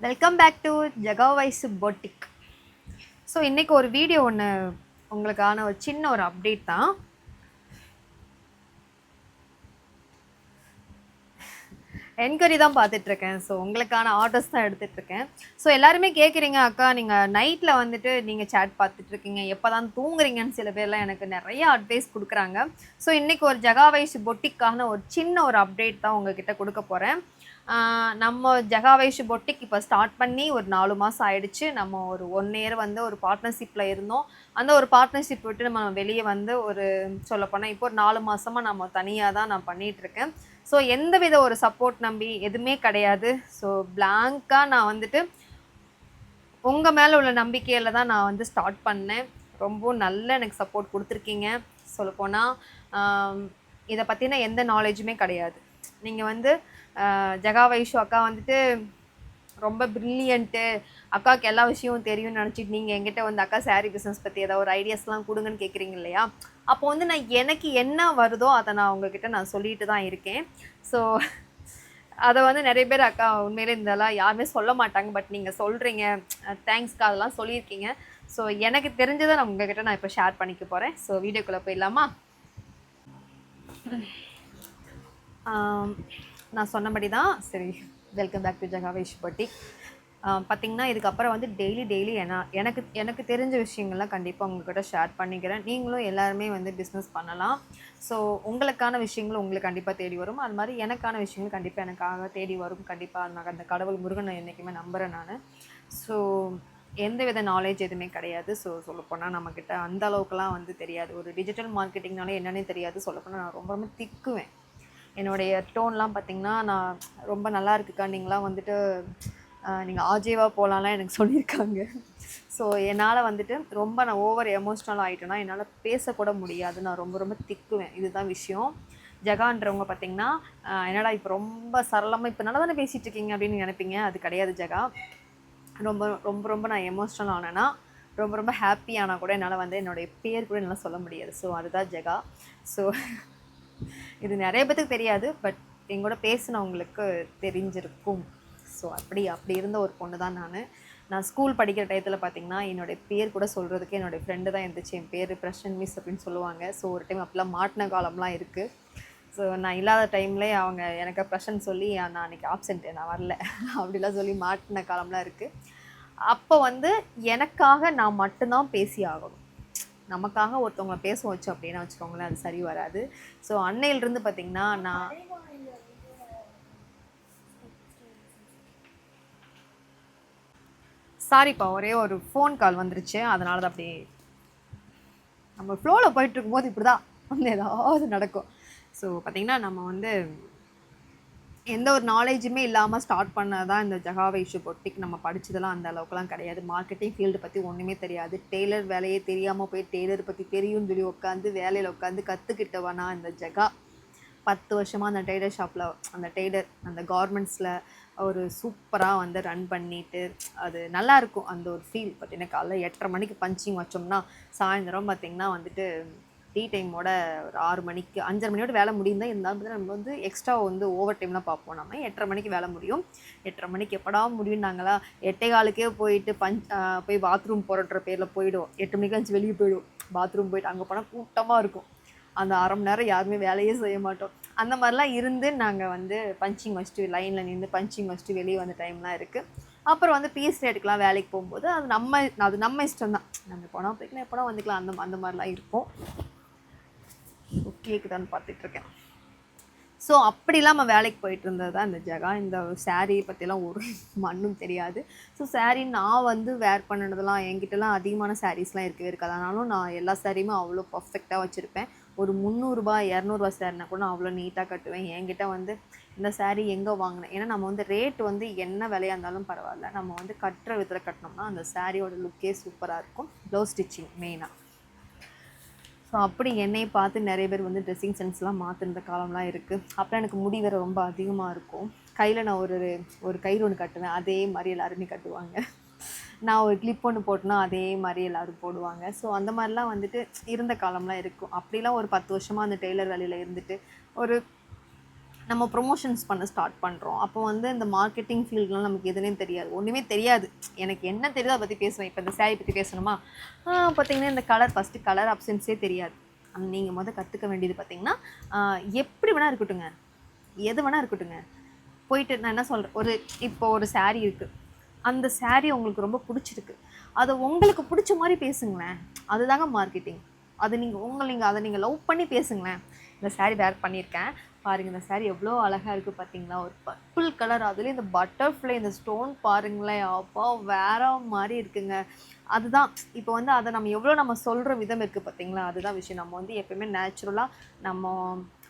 Welcome back to Jaga boutique so இன்றைக்கி ஒரு video ஒன்று உங்களுக்கான ஒரு சின்ன ஒரு அப்டேட் தான். என்கொயரி தான் பார்த்துட்ருக்கேன் ஸோ உங்களுக்கான ஆர்டர்ஸ் தான் எடுத்துகிட்ருக்கேன் ஸோ எல்லாருமே கேட்குறீங்க அக்கா நீங்கள் நைட்டில் வந்துட்டு நீங்கள் சேட் பார்த்துட்ருக்கீங்க எப்போ தான் தூங்குறீங்கன்னு சில பேர்லாம் எனக்கு நிறைய அட்வைஸ் கொடுக்குறாங்க. ஸோ இன்றைக்கி ஒரு ஜகா பொட்டிக்கான ஒரு சின்ன ஒரு அப்டேட் தான் உங்ககிட்ட கொடுக்க போகிறேன் நம்ம ஜெகாவேஷ் பொட்டிக் இப்போ ஸ்டார்ட் பண்ணி ஒரு நாலு மாதம் ஆயிடுச்சு. நம்ம ஒரு ஒன் இயர் வந்து ஒரு பார்ட்னர்ஷிப்பில் இருந்தோம். அந்த ஒரு பார்ட்னர்ஷிப் விட்டு நம்ம வெளியே வந்து ஒரு சொல்லப்போனால் இப்போ ஒரு நாலு மாதமாக நம்ம தனியாக தான் நான் பண்ணிகிட்ருக்கேன் ஸோ எந்த வித ஒரு சப்போர்ட் நம்பி எதுவுமே கிடையாது. ஸோ பிளாங்காக நான் வந்துட்டு உங்கள் மேலே உள்ள நம்பிக்கையில் தான் நான் வந்து ஸ்டார்ட் பண்ணேன். ரொம்ப நல்ல எனக்கு சப்போர்ட் கொடுத்துருக்கீங்க. சொல்லப்போனால் இதை பற்றின எந்த நாலேஜுமே கிடையாது. நீங்கள் வந்து ஜகா வைஷு அக்கா வந்துட்டு ரொம்ப ப்ரில்லியண்ட்டு அக்காவுக்கு எல்லா விஷயமும் தெரியும்னு நினச்சிட்டு நீங்கள் எங்கிட்ட வந்து அக்கா சாரீ பிஸ்னஸ் பற்றி ஏதாவது ஒரு ஐடியாஸ்லாம் கொடுங்கன்னு கேட்குறீங்க இல்லையா? அப்போ வந்து நான் எனக்கு என்ன வருதோ அதை நான் உங்ககிட்ட நான் சொல்லிட்டு தான் இருக்கேன். ஸோ அதை வந்து நிறைய பேர் அக்கா உண்மையிலே இதெல்லாம் யாருமே சொல்ல மாட்டாங்க. பட் நீங்கள் சொல்கிறீங்க தேங்க்ஸ்க்கா அதெல்லாம் சொல்லியிருக்கீங்க. ஸோ எனக்கு தெரிஞ்சதை நான் உங்ககிட்ட நான் இப்போ ஷேர் பண்ணிக்க போகிறேன் ஸோ வீடியோக்குள்ளே போயிடலாமா? நான் சொன்னபடி தான். சரி வெல்கம் பேக் டு ஜகாவேஷ் பட்டி. பார்த்திங்கன்னா இதுக்கப்புறம் வந்து டெய்லி டெய்லி என்ன எனக்கு எனக்கு தெரிஞ்ச விஷயங்கள்லாம் கண்டிப்பாக உங்கள்கிட்ட ஷேர் பண்ணிக்கிறேன். நீங்களும் எல்லாருமே வந்து பிஸ்னஸ் பண்ணலாம். ஸோ உங்களுக்கான விஷயங்களும் உங்களுக்கு கண்டிப்பாக தேடி வரும். அது மாதிரி எனக்கான விஷயங்கள் கண்டிப்பாக எனக்காக தேடி வரும். கண்டிப்பாக நான் அந்த கடவுள் முருகனை என்றைக்குமே நம்புகிறேன் நான். ஸோ எந்த வித நாலேஜ் எதுவுமே கிடையாது. ஸோ சொல்லப்போனால் நம்மக்கிட்ட அந்த அளவுக்குலாம் வந்து தெரியாது. ஒரு டிஜிட்டல் மார்க்கெட்டிங்னாலே என்னன்னே தெரியாது. சொல்லப்போனால் நான் ரொம்ப ரொம்ப திக்குவேன். என்னுடைய டோன்லாம் பார்த்திங்கன்னா நான் ரொம்ப நல்லா இருக்குக்கா. நீங்களாம் வந்துட்டு நீங்கள் ஆஜேவாக போகலான்லாம் எனக்கு சொல்லியிருக்காங்க. ஸோ என்னால் வந்துட்டு ரொம்ப நான் ஓவர் எமோஷ்னல் ஆகிட்டேன்னா என்னால் பேசக்கூட முடியாது. நான் ரொம்ப ரொம்ப திக்குவேன் இதுதான் விஷயம். ஜகான்றவங்க பார்த்திங்கன்னா என்னடா இப்போ ரொம்ப சரளமாக இப்போ நல்லா தானே பேசிகிட்டு இருக்கீங்க அப்படின்னு நினைப்பீங்க. அது கிடையாது ஜகா. ரொம்ப ரொம்ப ரொம்ப நான் எமோஷ்னல் ஆனேன்னா ரொம்ப ரொம்ப ஹாப்பி ஆனால் கூட என்னால் வந்து என்னுடைய பேர் கூட என்னால் சொல்ல முடியாது. ஸோ அதுதான் ஜெகா. ஸோ இது நிறைய பேத்துக்கு தெரியாது பட் எங்கூட பேசினவங்களுக்கு தெரிஞ்சிருக்கும். ஸோ அப்படி அப்படி இருந்த ஒரு பொண்ணு தான் நான். நான் ஸ்கூல் படிக்கிற டயத்தில் பார்த்தீங்கன்னா என்னுடைய பேர் கூட சொல்கிறதுக்கு என்னுடைய ஃப்ரெண்டு தான் இருந்துச்சு என் பேர் பிரஷன் மிஸ் அப்படின்னு சொல்லுவாங்க. ஸோ ஒரு டைம் அப்படிலாம் மாட்டின காலம்லாம் இருக்குது ஸோ நான் இல்லாத டைம்லே அவங்க எனக்கு ப்ரெஷன் சொல்லி நான் அன்றைக்கி ஆப்சண்ட்டு நான் வரல. அப்படிலாம் சொல்லி மாட்டின காலம்லாம் இருக்குது அப்போ வந்து எனக்காக நான் மட்டும்தான் பேசி ஆகணும். நமக்காக ஒருத்தவங்களை பேச வச்சோம் அப்படின்னா வச்சுக்கோங்களேன் அது சரி வராது. ஸோ அன்னையிலிருந்து பார்த்தீங்கன்னா நான் சாரிப்பா ஒரே ஒரு ஃபோன் கால் வந்துருச்சு. அதனால தான் அப்படி நம்ம ஃப்ளோவில் போயிட்டு இருக்கும்போது இப்படி தான் வந்து ஏதாவது நடக்கும். ஸோ பார்த்திங்கன்னா நம்ம வந்து எந்த ஒரு நாலேஜுமே இல்லாமல் ஸ்டார்ட் பண்ணதான் இந்த ஜகாவை இஷ்யூ பொட்டிக் நம்ம படித்ததெல்லாம் அந்த அளவுக்குலாம் கிடையாது. மார்க்கெட்டிங் ஃபீல்டு பற்றி ஒன்றுமே தெரியாது. டெய்லர் வேலையே தெரியாமல் போய் டெய்லர் பற்றி தெரியும்னு சொல்லி உட்காந்து வேலையில் உட்காந்து கற்றுக்கிட்டவனா இந்த ஜகா பத்து வருஷமாக அந்த டெய்லர் ஷாப்பில் அந்த டெய்லர் அந்த கார்மெண்ட்ஸில் ஒரு சூப்பராக வந்து ரன் பண்ணிட்டு அது நல்லாயிருக்கும் அந்த ஒரு ஃபீல் பார்த்தீங்கன்னா காலைல எட்டரை மணிக்கு பஞ்சிங் வச்சோம்னா சாயந்தரம் பார்த்திங்கன்னா வந்துட்டு டீ டைமோட ஒரு ஆறு மணிக்கு அஞ்சரை மணியோட வேலை முடியும் இருந்தாலும் இருந்தாலும் நம்ம வந்து எக்ஸ்ட்ரா வந்து ஓவர் டைம்லாம் பார்ப்போம். நம்ம எட்டரை மணிக்கு வேலை முடியும். எட்டரை மணிக்கு எப்படா முடியும்னாங்களா எட்டே காலுக்கே போயிட்டு பஞ்ச் போய் பாத்ரூம் போகிறன்ற பேரில் போயிடுவோம். எட்டு மணிக்கு அஞ்சு வெளியே போயிடுவோம். பாத்ரூம் போயிட்டு அங்கே போனால் கூட்டமாக இருக்கும். அந்த அரை மணி நேரம் யாருமே வேலையே செய்ய மாட்டோம். அந்த மாதிரிலாம் இருந்து நாங்கள் வந்து பஞ்சிங் வச்சுட்டு லைனில் நின்று பஞ்சிங் வச்சுட்டு வெளியே வந்த டைம்லாம் இருக்குது அப்புறம் வந்து பிஎஸ்சி ரேட்டுக்கெலாம் வேலைக்கு போகும்போது அது நம்ம அது நம்ம இஷ்டம் தான் நம்ம போனால் போய்க்கலாம் எப்போனா வந்துக்கலாம். அந்த அந்த மாதிரிலாம் இருக்கும் கேட்குதான்னு பார்த்துட்ருக்கேன். ஸோ அப்படிலாம் நம்ம வேலைக்கு போயிட்டு இருந்தது தான் இந்த ஜகா. இந்த சாரீ பற்றிலாம் ஒரு மண்ணும் தெரியாது. ஸோ சாரீ நான் வந்து வேர் பண்ணினதெல்லாம் என்கிட்டலாம் அதிகமான சாரீஸ்லாம் இருக்கவே இருக்காது. ஆனாலும் நான் எல்லா சாரியுமே அவ்வளோ பர்ஃபெக்டாக வச்சுருப்பேன். ஒரு முந்நூறுரூபா இரநூறுபா சாரினா கூட நான் அவ்வளோ நீட்டாக கட்டுவேன். என்கிட்ட வந்து இந்த சாரீ எங்கே வாங்கினேன்? ஏன்னா நம்ம வந்து ரேட் வந்து என்ன விலையாக இருந்தாலும் பரவாயில்ல. நம்ம வந்து கட்டுற விதத்தில் கட்டினோம்னா அந்த சாரியோட லுக்கே சூப்பராக இருக்கும். ப்ளவுஸ் ஸ்டிச்சிங் மெயினாக ஸோ அப்படி என்னை பார்த்து நிறைய பேர் வந்து ட்ரெஸ்ஸிங் சென்ஸ்லாம் மாற்றுன காலம்லாம் இருக்குது அப்புறம் எனக்கு முடி வேறு ரொம்ப அதிகமாக இருக்கும். கையில் நான் ஒரு ஒரு கயிறு ஒன்று கட்டுவேன். அதே மாதிரி எல்லாருமே கட்டுவாங்க. நான் ஒரு கிளிப் ஒன்று போட்டேன்னா அதே மாதிரி எல்லோரும் போடுவாங்க. ஸோ அந்த மாதிரிலாம் வந்துட்டு இருந்த காலம்லாம் இருக்கும். அப்படிலாம் ஒரு பத்து வருஷமாக அந்த டெய்லர் வேலையில் இருந்துட்டு ஒரு நம்ம ப்ரொமோஷன்ஸ் பண்ண ஸ்டார்ட் பண்ணுறோம் அப்போ வந்து இந்த மார்க்கெட்டிங் ஃபீல்ட்லாம் நமக்கு எதுனே தெரியாது. ஒன்றுமே தெரியாது. எனக்கு என்ன தெரியுதோ அதை பற்றி பேசுவேன். இப்போ இந்த சேரீ பற்றி பேசணுமா? பார்த்தீங்கன்னா இந்த கலர் ஃபஸ்ட்டு கலர் ஆப்ஷன்ஸே தெரியாது. நீங்கள் முதல் கற்றுக்க வேண்டியது பார்த்தீங்கன்னா எப்படி வேணால் இருக்கட்டுங்க எது வேணால் இருக்கட்டுங்க போயிட்டு நான் என்ன சொல்கிறேன் ஒரு இப்போ ஒரு சாரீ இருக்குது அந்த சாரீ உங்களுக்கு ரொம்ப பிடிச்சிருக்கு. அதை உங்களுக்கு பிடிச்ச மாதிரி பேசுங்களேன். அதுதாங்க மார்க்கெட்டிங் அது நீங்கள் உங்களை நீங்கள் அதை நீங்கள் லவ் பண்ணி பேசுங்களேன். இந்த சாரீ வேர் பண்ணியிருக்கேன். பாருங்கள் இந்த சாரீ எவ்வளோ அழகாக இருக்குது பார்த்தீங்களா ஒரு பர்பிள் கலர் அதுலேயும் இந்த பட்டர்ஃப்ளை இந்த ஸ்டோன் பாருங்களேன். அப்பா வேற மாதிரி இருக்குங்க. அதுதான் இப்போ வந்து அதை நம்ம எவ்வளோ நம்ம சொல்கிற விதம் இருக்குது பார்த்தீங்களா அதுதான் விஷயம். நம்ம வந்து எப்பயுமே நேச்சுரலாக நம்ம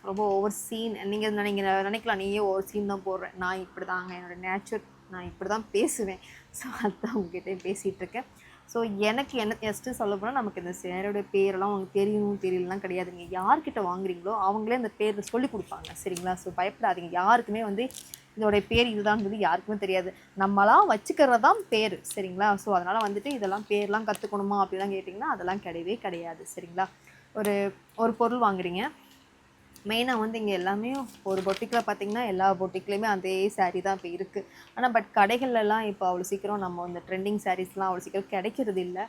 ரொம்ப ஓவர் சீன் நீங்கள் நீங்கள் நினைக்கலாம் நீயே ஓவர் சீன் தான் போடுறேன் நான் இப்படி தாங்க என்னோடய நேச்சர் நான் இப்படி தான் பேசுவேன் ஸோ அதுதான் உங்ககிட்ட பேசிகிட்ருக்கேன் ஸோ எனக்கு என்ன எஸ்ட்டு சொல்ல போனால் நமக்கு இந்த சேரோட பேரெல்லாம் அவங்களுக்கு தெரியணும் தெரியலாம் கிடையாதுங்க. யார்கிட்ட வாங்குறீங்களோ அவங்களே அந்த பேர் சொல்லி கொடுப்பாங்க. சரிங்களா? ஸோ பயப்படாதீங்க. யாருக்குமே வந்து இதோடைய பேர் இதுதான்றது யாருக்குமே தெரியாது. நம்மளாம் வச்சுக்கிறது தான் பேர். சரிங்களா? ஸோ அதனால் வந்துட்டு இதெல்லாம் பேர்லாம் கற்றுக்கணுமா அப்படிலாம் கேட்டிங்கன்னா அதெல்லாம் கிடையவே கிடையாது. சரிங்களா? ஒரு ஒரு பொருள் வாங்குறீங்க. மெயினாக வந்து இங்கே எல்லாமே ஒரு பொட்டிக்கில் பார்த்தீங்கன்னா எல்லா பொட்டிக்லேயுமே அதே சாரீ தான் இப்போ இருக்குது ஆனால் பட் கடைகள்லாம் இப்போ அவ்வளோ சீக்கிரம் நம்ம இந்த ட்ரெண்டிங் சாரீஸ்லாம் அவ்வளோ சீக்கிரம் கிடைக்கிறது இல்லை.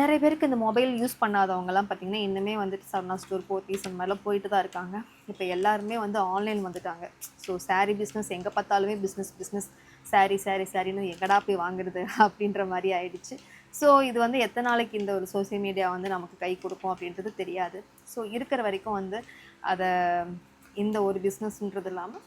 நிறைய பேருக்கு இந்த மொபைல் யூஸ் பண்ணாதவங்கலாம் பார்த்தீங்கன்னா இன்னுமே வந்துட்டு சரணா ஸ்டோர் போத்தீஸ் அந்த மாதிரிலாம் போயிட்டு தான் இருக்காங்க. இப்போ எல்லாருமே வந்து ஆன்லைன் வந்துட்டாங்க. ஸோ சாரீ பிஸ்னஸ் எங்கே பார்த்தாலுமே பிஸ்னஸ் பிஸ்னஸ் சாரீ சாரீ சாரின்னு எங்கடா போய் வாங்குறது அப்படின்ற மாதிரி ஆயிடுச்சு. ஸோ இது வந்து எத்தனை நாளைக்கு இந்த ஒரு சோஷியல் மீடியா வந்து நமக்கு கை கொடுக்கும் அப்படின்றது தெரியாது. ஸோ இருக்கிற வரைக்கும் வந்து அதை இந்த ஒரு பிஸ்னஸ்ன்றது இல்லாமல்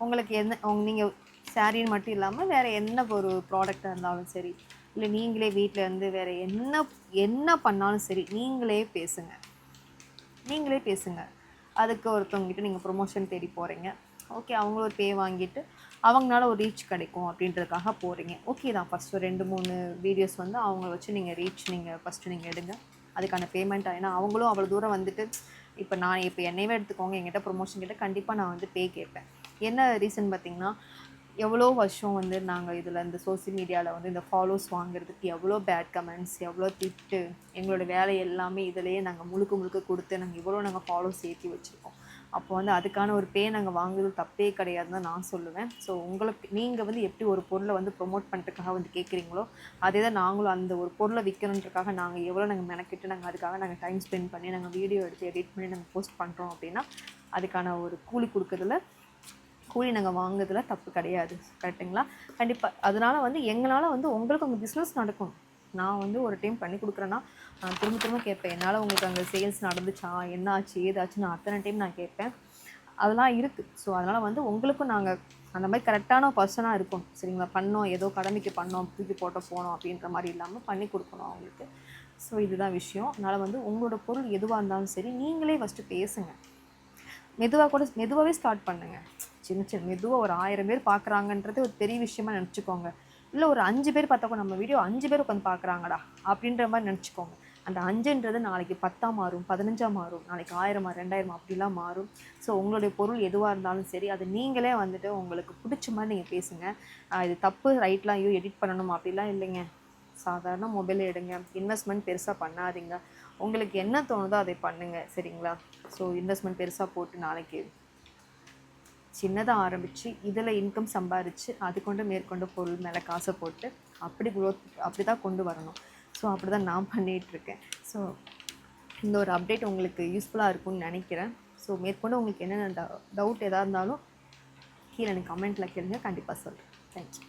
உங்களுக்கு என்ன உங்க நீங்கள் சாரின்னு மட்டும் இல்லாமல் வேறு என்ன ஒரு ப்ராடக்டாக இருந்தாலும் சரி இல்லை நீங்களே வீட்டில் இருந்து வேறு என்ன என்ன பண்ணாலும் சரி நீங்களே பேசுங்க. நீங்களே பேசுங்க. அதுக்கு ஒருத்தவங்ககிட்ட நீங்கள் ப்ரொமோஷன் தேடி போகிறீங்க ஓகே அவங்களும் ஒரு பே வாங்கிட்டு அவங்களால ஒரு ரீச் கிடைக்கும் அப்படின்றதுக்காக போகிறீங்க ஓகே தான் ஃபஸ்ட்டு ரெண்டு மூணு வீடியோஸ் வந்து அவங்கள வச்சு நீங்கள் ரீச் நீங்கள் ஃபஸ்ட்டு நீங்கள் எடுங்க. அதுக்கான பேமெண்ட் ஏன்னா அவங்களும் அவ்வளோ தூரம் வந்துட்டு இப்போ நான் இப்போ என்னையவே எடுத்துக்கோங்க என்கிட்ட ப்ரொமோஷன் கிட்ட கண்டிப்பாக நான் வந்து பே கேட்பேன். என்ன ரீசன் பார்த்தீங்கன்னா எவ்வளோ வருஷம் வந்து நாங்கள் இதில் இந்த சோஷியல் மீடியாவில் வந்து இந்த ஃபாலோஸ் வாங்குறதுக்கு எவ்வளோ பேட் கமெண்ட்ஸ் எவ்வளோ திட்டு எங்களோட வேலை எல்லாமே இதிலையே நாங்கள் முழுக்க முழுக்க கொடுத்து நாங்கள் இவ்வளோ நாங்கள் ஃபாலோஸ் ஏற்றி வச்சுருக்கோம். அப்போ வந்து அதுக்கான ஒரு பே நாங்கள் வாங்குறது தப்பே கிடையாதுன்னு தான் நான் சொல்லுவேன். ஸோ உங்களுக்கு நீங்கள் வந்து எப்படி ஒரு பொருளை வந்து ப்ரொமோட் பண்ணுறதுக்காக வந்து கேட்குறீங்களோ அதே தான் நாங்களும் அந்த ஒரு பொருளை விற்கணுன்றக்காக நாங்கள் எவ்வளோ நாங்கள் மெனக்கிட்டு நாங்கள் அதுக்காக நாங்கள் டைம் ஸ்பெண்ட் பண்ணி நாங்கள் வீடியோ எடுத்து எடிட் பண்ணி நாங்கள் போஸ்ட் பண்ணுறோம் அப்படின்னா அதுக்கான ஒரு கூலி கொடுக்குறதுல கூலி நாங்கள் வாங்குறதுல தப்பு கிடையாது. கரெக்டுங்களா கண்டிப்பாக அதனால் வந்து எங்களால் வந்து உங்களுக்கு உங்கள் பிஸ்னஸ் நடக்கும். நான் வந்து ஒரு டைம் பண்ணி கொடுக்குறேன்னா நான் திரும்ப திரும்ப கேட்பேன். என்னால் உங்களுக்கு அங்கே சேல்ஸ் நடந்துச்சா? என்ன ஆச்சு ஏதாச்சு நான் அத்தனை டைம் நான் கேட்பேன். அதெல்லாம் இருக்குது ஸோ அதனால் வந்து உங்களுக்கும் நாங்கள் அந்த மாதிரி கரெக்டான பர்சனாக இருக்கும் சரிங்களா? பண்ணோம். ஏதோ கடமைக்கு பண்ணோம். தூக்கி போட்ட போனோம் அப்படின்ற மாதிரி இல்லாமல் பண்ணி கொடுக்கணும் அவங்களுக்கு. ஸோ இதுதான் விஷயம். அதனால் வந்து உங்களோட பொருள் எதுவாக இருந்தாலும் சரி நீங்களே ஃபஸ்ட்டு பேசுங்க. மெதுவாக கூட மெதுவாகவே ஸ்டார்ட் பண்ணுங்கள் சின்ன சின்ன மெதுவாக ஒரு ஆயிரம் பேர் பார்க்குறாங்கன்றது ஒரு பெரிய விஷயமா நினச்சிக்கோங்க. இல்லை ஒரு அஞ்சு பேர் பார்த்தா கூட நம்ம வீடியோ அஞ்சு பேர் உட்காந்து பார்க்குறாங்கடா அப்படின்ற மாதிரி நினச்சிக்கோங்க. அந்த அஞ்சுன்றது நாளைக்கு பத்தாக மாறும் பதினஞ்சாக மாறும் நாளைக்கு ஆயிரமா ரெண்டாயிரமா அப்படிலாம் மாறும். ஸோ உங்களுடைய பொருள் எதுவாக இருந்தாலும் சரி அது நீங்களே வந்துட்டு உங்களுக்கு பிடிச்ச மாதிரி நீங்கள் பேசுங்க. இது தப்பு ரைட்லாம் ஐயோ எடிட் பண்ணணும் அப்படிலாம் இல்லைங்க. சாதாரண மொபைல் எடுங்க. இன்வெஸ்ட்மெண்ட் பெருசாக பண்ணாதீங்க. உங்களுக்கு என்ன தோணுதோ அதை பண்ணுங்கள் சரிங்களா? ஸோ இன்வெஸ்ட்மெண்ட் பெருசாக போட்டு நாளைக்கு சின்னதாக ஆரம்பித்து இதில் இன்கம் சம்பாரித்து அது கொண்டு மேற்கொண்டு பொருள் மேலே காசை போட்டு அப்படி க்ரோத் அப்படி தான் கொண்டு வரணும். ஸோ அப்படி தான் நான் பண்ணிகிட்ருக்கேன் ஸோ இந்த ஒரு அப்டேட் உங்களுக்கு யூஸ்ஃபுல்லாக இருக்கும்னு நினைக்கிறேன். ஸோ மேற்கொண்டு உங்களுக்கு என்னென்ன டவுட் எதாக இருந்தாலும் கீழே எனக்கு கமெண்ட்டில் கேளுங்க. கண்டிப்பாக சொல்கிறேன் தேங்க்யூ